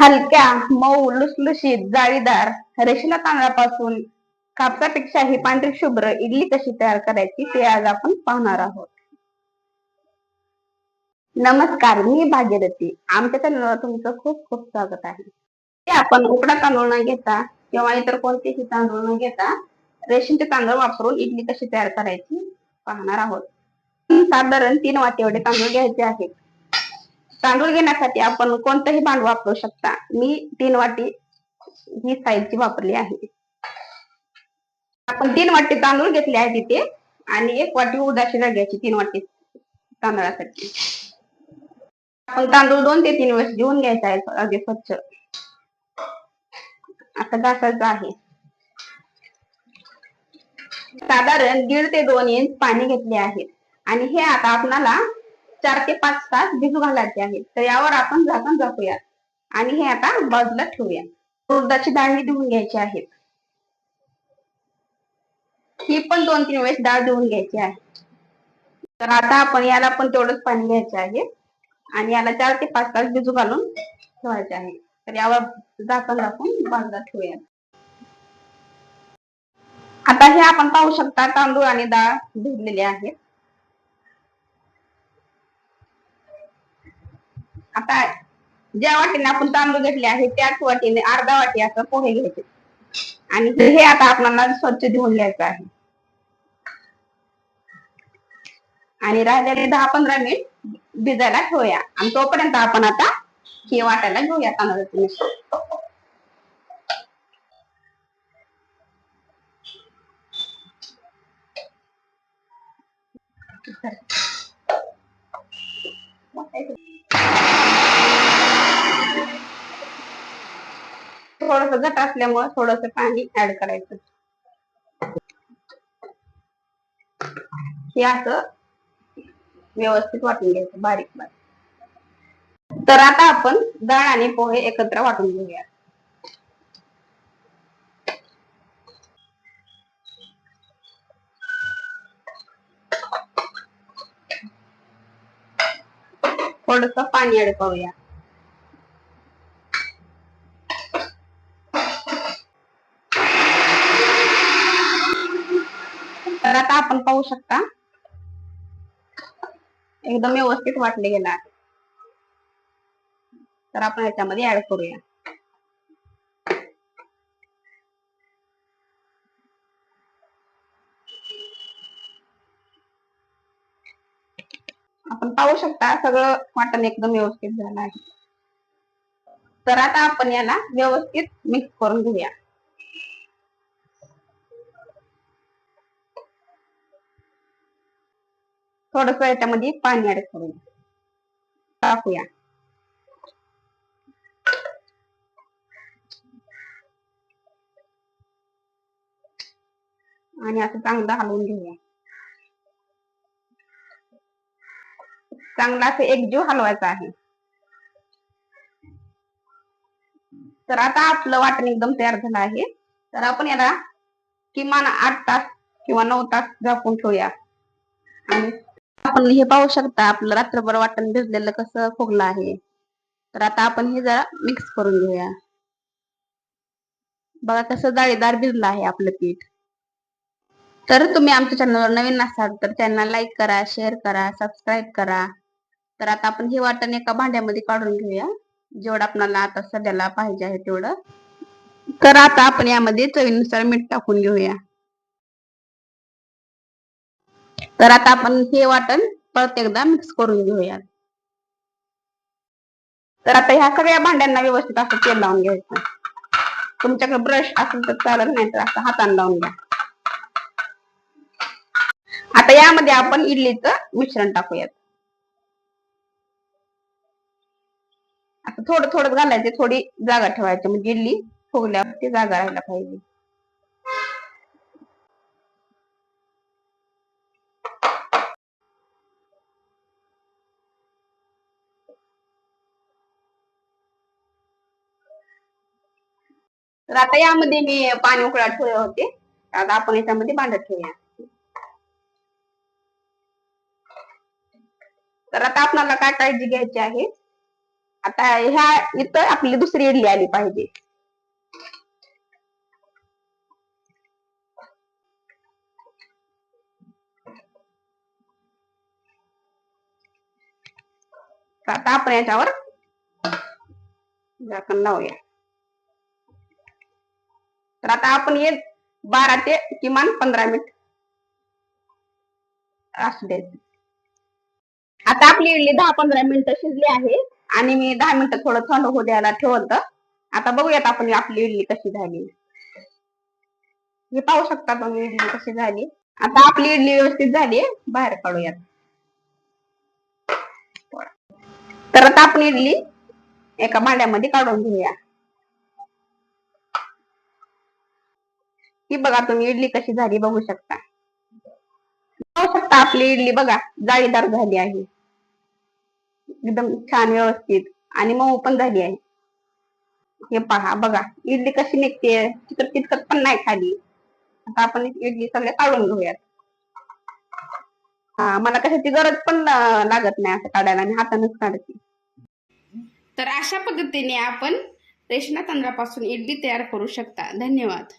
हलक्या मऊ लुसलुशीत जाळीदार रेशला तांदळापासून कापसापेक्षा ही पांढरी शुभ्र इडली कशी तयार करायची ते आज आपण पाहणार आहोत. नमस्कार मी भागीरथी. आमच्या चॅनलवर तुमचं खूप खूप स्वागत आहे. ते आपण उकडा तांदूळ न घेता किंवा इतर कोणतेही तांदूळ न घेता रेशनचे तांदूळ वापरून इडली कशी तयार करायची पाहणार आहोत. साधारण तीन वाटी एवढे तांदूळ घ्यायचे आहेत. तांदूळ घेण्यासाठी आपण कोणतंही भांड वापरू शकता. मी तीन वाटी ही साईजची वापरली आहे. आपण तीन वाटी तांदूळ घेतले आहेत तिथे आणि एक वाटी उडदाची घ्यायची तीन वाटी तांदळासाठी. आपण तांदूळ दोन ते तीन वेळेस घेऊन घ्यायचा आहे अगदी स्वच्छ. आता घासायचं आहे. साधारण दीड ते दोन इंच पाणी घेतले आहे. आणि हे आता आपणाला चार ते पाच तास भिजू घालायचे आहेत. तर यावर आपण झाकण झाकूया आणि हे आता बाजूला ठेवूया उडदाची डाळ ही धुवून घ्यायची आहे. ही पण दोन तीन वेळेस डाळ धुवून घ्यायची आहे. तर आता आपण याला पण तेवढंच पाणी घ्यायचे आहे. आणि याला चार ते पाच तास भिजू घालून ठेवायचे आहे. तर यावर झाकण झाकून बाजूला ठेवूया आता हे आपण पाहू शकता तांदूळ आणि डाळ भिजलेले आहेत. आता ज्या वाटीने आपण तांदूळ घेतले आहे त्याच वाटीने अर्धा वाटी असं पोहे घ्यायचे. आणि हे आता आपल्याला स्वच्छ धुवून घ्यायचं आहे. आणि राहिलेले दहा पंधरा मिनिट भिजायला ठेवूया. आणि तोपर्यंत आपण आता हे वाटायला घेऊया तांदळाचं मिश्रण. थोडस घट असल्यामुळे थोडस पाणी ऍड करायचं. हे असं व्यवस्थित वाटून घ्यायचं बारीक बारीक. तर आता आपण डाळ आणि पोहे एकत्र वाटून घेऊया. थोडस पाणी ऍड करूया. तर आता आपण पाहू शकता. एकदम व्यवस्थित वाटले गेला. आहे तर आपण याच्यामध्ये ऍड करूया. आपण पाहू शकता सगळं वाटण एकदम व्यवस्थित झालं आहे. तर आता आपण याला व्यवस्थित मिक्स करून घेऊया. थोडस याच्यामध्ये पाणी ऍड करून टाकूया. आणि असं चांगलं हलवून घेऊया. चांगला असं एकजीव हलवायचा आहे. तर आता आपलं वाटण एकदम तयार झालं आहे. तर आपण याला किमान आठ तास किंवा नऊ तास झाकून ठेवूया. आणि आपण हे पाहू शकता आपलं रात्रभर वाटण भिजलेलं कसं फुगलं आहे. तर आता आपण हे जरा मिक्स करून घेऊया. बघा कसं जाळीदार भिजलं आहे आपलं पीठ. तर तुम्ही आमच्या चॅनलवर नवीन असाल तर त्यांना लाईक करा शेअर करा सबस्क्राईब करा. तर आता आपण हे वाटण एका भांड्यामध्ये काढून घेऊया. जेवढं आपल्याला आता सध्याला पाहिजे आहे तेवढं. तर आता आपण यामध्ये चवीनुसार मीठ टाकून घेऊया. तर आता आपण हे वाटण परत एकदा मिक्स करून घेऊयात. तर आता ह्या सगळ्या भांड्यांना व्यवस्थित असं तेल लावून घ्यायचं. तुमच्याकडे ब्रश असेल तर चालत नाही तर असं हाताने लावून घ्या. आता यामध्ये आपण इडलीचं मिश्रण टाकूयात. आता थोडं थोडं घालायचे थोडी जागा ठेवायची म्हणजे इडली फुगल्यावर ती जागा राहायला पाहिजे. तर आता यामध्ये मी पाणी उकळा ठेवले होते. आता आपण याच्यामध्ये भांडत ठेवूया. तर आता आपल्याला काय काळजी घ्यायची आहे? आता ह्या इथं आपली दुसरी इडली आली पाहिजे. तर आता आपण याच्यावर झाकण लावूया. तर आता आपण हे बारा ते किमान पंधरा मिनिट असू द्यायचं आता आपली इडली दहा पंधरा मिनिटं शिजली आहे आणि मी दहा मिनिटं थोडं थंड होऊ द्यायला ठेवलं आता बघूयात आपण आपली इडली कशी झाली. हे पाहू शकता तुम्ही इडली कशी झाली. आता आपली इडली व्यवस्थित झाली बाहेर काढूयात. तर आता आपण इडली एका भांड्यामध्ये काढून घेऊया. ही बघा तुम्ही इडली कशी झाली बघू शकता. बघू शकता आपली इडली बघा जाळीदार झाली आहे. एकदम छान व्यवस्थित. आणि मऊ पण झाली आहे. हे पहा बघा इडली कशी निघते चिकट चिकट पण नाही खाली. आता आपण इडली सगळे काढून घेऊयात. हा मला कशाची गरज पण लागत नाही असं काढायला मी हातानेच काढते. तर अशा पद्धतीने आपण रेशना तांदळापासून इडली तयार करू शकता. धन्यवाद.